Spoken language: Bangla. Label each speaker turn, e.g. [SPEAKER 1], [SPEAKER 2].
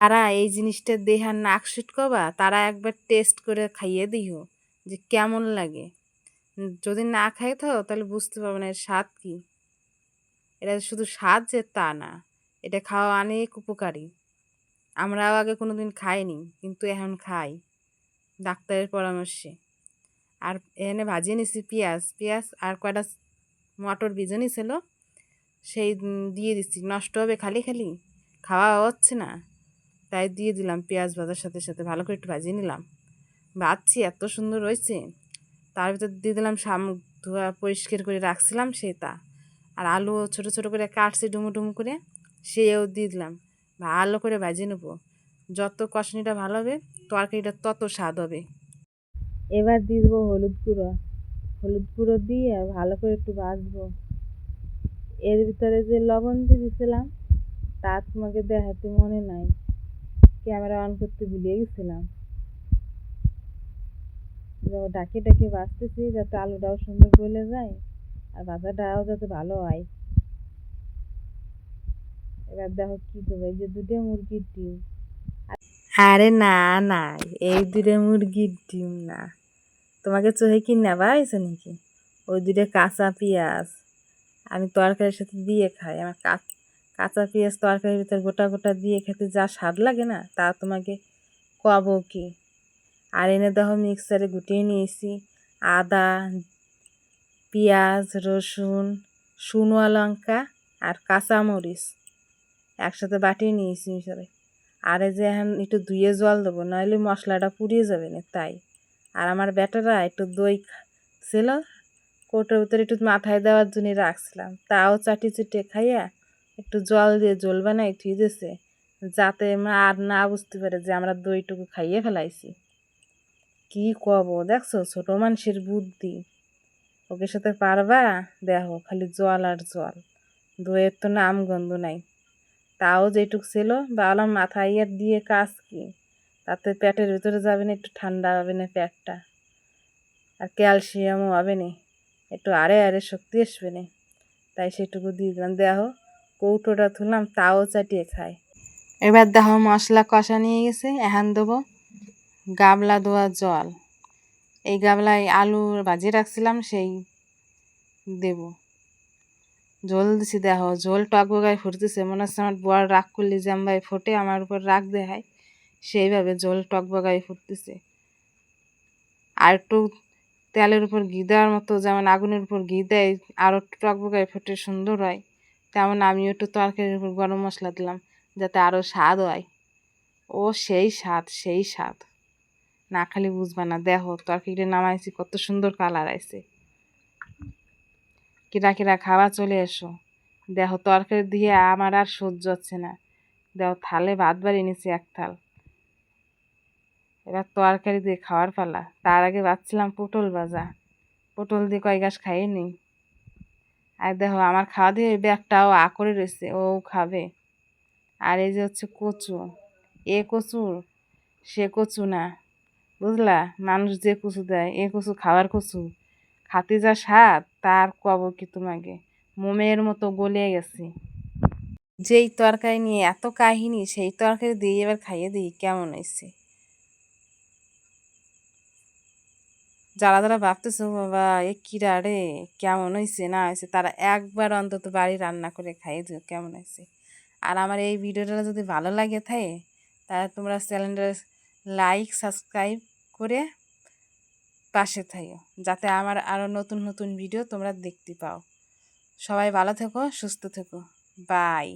[SPEAKER 1] তারা এই জিনিসটা দেহার নাক কবা তারা একবার টেস্ট করে খাইয়ে দিও, যে কেমন লাগে। যদি না খাই তো তাহলে বুঝতে পারবে না এর স্বাদ কি। এটা শুধু স্বাদ যে তা না, এটা খাওয়া অনেক উপকারী। আমরাও আগে কোনো দিন খাইনি, কিন্তু এখন খাই, ডাক্তারের পরামর্শে। আর এখানে ভাজিয়ে নিছি পেঁয়াজ। পেঁয়াজ আর কয়টা মটর ভিজে ছিল সেই দিয়ে দিচ্ছি। নষ্ট হবে খালি খালি, খাওয়া হচ্ছে না। তাই দিয়ে দিলাম পেঁয়াজ ভাজার সাথে সাথে ভালো করে একটু ভাজিয়ে নিলাম। ভাজছি, এত সুন্দর হয়েছে। তার ভিতর দিয়ে দিলাম শামুক ধোয়া পরিষ্কার করে রাখছিলাম সেটা। আর আলু ছোট ছোট করে কাটছি ডুমু ডুমু করে, সেও দিয়ে দিলাম। ভালো করে ভাজিয়ে নেব। যত কষানিটা ভালো হবে, তরকারিটা তত স্বাদ হবে। এবার দিয়ে দেবো হলুদ গুঁড়ো। হলুদ গুঁড়ো দিয়ে ভালো করে একটু ভাজবো। এর ভিতরে যে লবণ দিয়ে দিয়েছিলাম তা তোমাকে দেখাতে মনে নাই। ক্যামেরা অন করতে ভুলে গেছিলাম। ডাকে ডাকে বাঁচতেছি যাতে আলুটাও সুন্দর গলে যায়, আর ভাজাটাও যাতে ভালো হয়। এবার দেখো কি দেবো এই যে দুটো মুরগির ডিম। আরে না না, এই দুটো মুরগির ডিম না। তোমাকে চোখে কি নেবা হয়েছে নাকি? ওই দুটো কাঁচা পেঁয়াজ। আমি তরকারির সাথে দিয়ে খাই, আমার কা- কাঁচা পেঁয়াজ তরকারির ভিতর গোটা গোটা দিয়ে খেতে যা স্বাদ লাগে না, তা তোমাকে কব কি? আর এনে দেখো মিক্সারে গুটিয়ে নিয়েছি আদা, পেঁয়াজ, রসুন, শুকনো লঙ্কা আর কাঁচামরিচ। একসাথে বাটিয়ে নিয়েছি মিশারে আর এই যে এখন একটু ধুয়ে জল দেবো, নইলে মশলাটা পুড়িয়ে যাবে না, তাই। আর আমার বেটারা একটু দই ছিল, কৌটোর ভিতরে একটু মাথায় দেওয়ার জন্য রাখছিলাম। তাও চাটি চুটে খাইয়া একটু জল দিয়ে জল বানাই থুই দিয়েছে যাতে আর না বুঝতে পারে যে আমরা দইটুকু খাইয়ে ফেলাইছি। কি কব, দেখছ? ছোট মানুষের বুদ্ধি। ওকে সাথে পারবা? দেখো, খালি জল আর জল। দইয়ের তো নাম গন্ধ নাই। তাও যেটুক ছিল, ভাবলাম মাথায় আর দিয়ে কাজ কি? তাতে পেটের ভিতরে যাবে না, একটু ঠান্ডা হবে না পেটটা। আর ক্যালসিয়ামও হবে না, একটু আরে আরে শক্তি আসবে না। তাই সেটুকু দিয়ে দিলাম। দেখো কৌটোটা তুললাম তাও চাটিয়ে খায় এবার দেখো মশলা কষা নিয়ে গেছে, এখন দেবো গাবলা দেওয়া জল। এই গাবলায় আলু ভাজিয়ে রাখছিলাম, সেই দেব। জল দিছি, দেখো ঝোল টক বগায় ফুটতেছে, মনে হচ্ছে আমার বর রাগ করলে যে ভাই ফোটে, আমার উপর রাগ দেখায়, সেইভাবে জল টক বগায় ফুটতেছে। আর একটু তেলের উপর ঘি দেওয়ার মতো, যেমন আগুনের উপর ঘি দেয় আরও একটু টক বগায় ফুটে, সুন্দর হয়। তেমন আমিও একটু তরকারির উপর গরম মশলা দিলাম, যাতে আরও স্বাদ হয়। ও সেই স্বাদ সেই স্বাদ। না খালি বুঝবে না, দেখো তরকারিটা নামাইছি, কত সুন্দর কালার আইছে। কিরা কিরা খাওয়া চলে এসো। দেখো তরকারি দিয়ে আমার আর সহ্য হচ্ছে না। দেখো থালে ভাত বাড়ি নিছি এক থাল। এবার তরকারি দিয়ে খাওয়ার পালা। তার আগে ভাবছিলাম পটল ভাজা। পটল দিয়ে কয় গাছ খাইয়ে নিই। আর দেখো, আমার খাওয়া দিয়ে ব্যাগটাও আ করে রয়েছে, ও খাবে। আর এই যে হচ্ছে কচু, এ কচু, সে কচু না, বুঝলা? মানুষ যে কচু দেয়, এ কচু খাওয়ার কচু। খাতে যা স্বাদ, তার কব কি তোমাকে? মোমের মতো গলে গেছে। যেই তরকারি নিয়ে এত কাহিনী, সেই তরকারি দিয়ে এবার খাইয়ে দিই কেমন হয়েছে। যারা যারা ভাবতেছো বাবা, এ কিরা রে? কেমন হয়েছে না হয়েছে তারা একবার অন্তত বাড়ি রান্না করে খাইয়ে দিও, কেমন হয়েছে আর আমার এই ভিডিওটা যদি ভালো লাগে থাকে তাহলে তোমরা চ্যানেলটা লাইক, সাবস্ক্রাইব করে পাশে থাকো যাতে আমার আরও নতুন নতুন ভিডিও তোমরা দেখতে পাও। সবাই ভালো থেকো, সুস্থ থেকো। বাই।